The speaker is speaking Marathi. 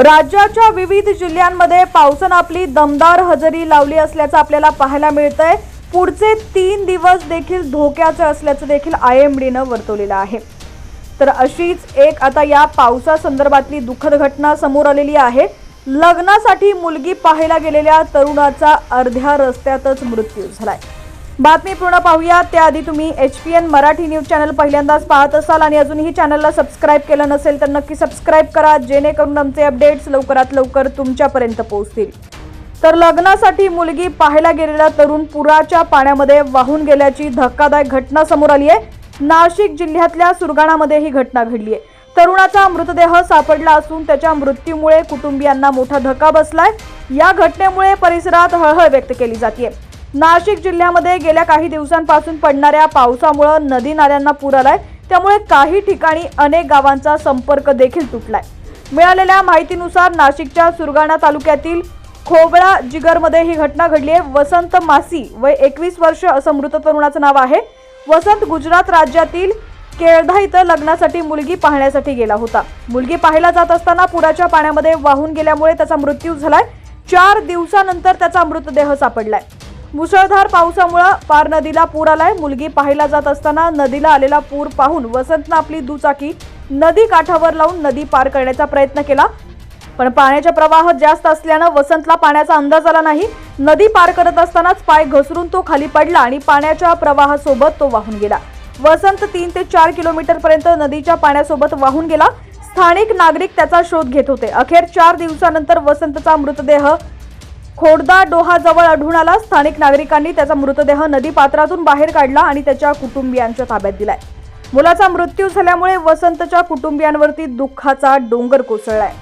राज्याच्या विविध जिल्ह्यांमध्ये पावसानं आपली दमदार हजेरी लावली असल्याचं आपल्याला पाहायला मिळतंय. पुढचे तीन दिवस देखील धोक्याचे असल्याचं देखील आय एम डीनं वर्तवलेलं आहे. तर अशीच एक आता या पावसासंदर्भातली दुःखद घटना समोर आलेली आहे. लग्नासाठी मुलगी पाहायला गेलेल्या तरुणाचा अर्ध्या रस्त्यातच मृत्यू झालाय. बातमी पूर्ण पाहूया त्याआधी तुम्ही H P N Marathi news channel पहिल्यांदाच पाहत असाल आणि अजूनही चॅनलला सबस्क्राईब केलं नसेल तर नक्की सबस्क्राईब करा जेणेकरून आमचे अपडेट्स लवकरात लवकर तुमच्यापर्यंत पोहोचतील. तर लग्नासाठी मुलगी पाहायला गेलेला तरुण पुराच्या पाण्यामध्ये वाहून गेल्याची धक्कादायक घटना समोर आली आहे नाशिक जिल्ह्यातल्या सुरगाणामध्ये ही घटना घडली आहे तरुणाचा मृतदेह सापडला असून त्याच्या मृत्यूमुळे कुटुंबियांना मोठा धक्का बसलाय. या घटनेमुळे परिसरात हळहळ व्यक्त केली जाते नाशिक जिल्ह्यामध्ये गेल्या काही दिवसांपासून पडणाऱ्या पावसामुळे नदी नाल्यांना पूर आलाय. त्यामुळे काही ठिकाणी अनेक गावांचा संपर्क देखील तुटलाय. मिळालेल्या माहितीनुसार नाशिकच्या सुरगाणा तालुक्यातील खोबळा जिगरमध्ये ही घटना घडली आहे वसंत मासी वय एकवीस वर्ष असं मृत तरुणाचं नाव आहे. वसंत गुजरात राज्यातील केळधा इथं लग्नासाठी मुलगी पाहण्यासाठी गेला होता. मुलगी पाहायला जात असताना पुराच्या पाण्यामध्ये वाहून गेल्यामुळे त्याचा मृत्यू झालाय. चार दिवसानंतर त्याचा मृतदेह सापडलाय. मुसळधार पावसामुळे पार नदीला पूर आलाय. मुलगी पाहायला जात असताना नदीला आलेला पूर पाहून वसंतनं आपली दुचाकी नदी काठावर लावून नदी पार करण्याचा प्रयत्न केला. पण पाण्याचा प्रवाह जास्त असल्यानं वसंतला पाण्याचा अंदाज आला नाही. नदी पार करत असतानाच पाय घसरून तो खाली पडला आणि पाण्याच्या प्रवाहासोबत तो वाहून गेला. वसंत तीन ते चार किलोमीटर पर्यंत नदीच्या पाण्यासोबत वाहून गेला. स्थानिक नागरिक त्याचा शोध घेत होते. अखेर चार दिवसानंतर वसंतचा मृतदेह खोडदा डोहाजवळ आढळून आला. स्थानिक नागरिकांनी त्याचा मृतदेह नदी पात्रातून बाहेर काढला आणि त्याच्या कुटुंबियांच्या ताब्यात दिलाय. मुलाचा मृत्यू झाल्यामुळे वसंतच्या कुटुंबियांवरती दुःखाचा डोंगर कोसळलाय.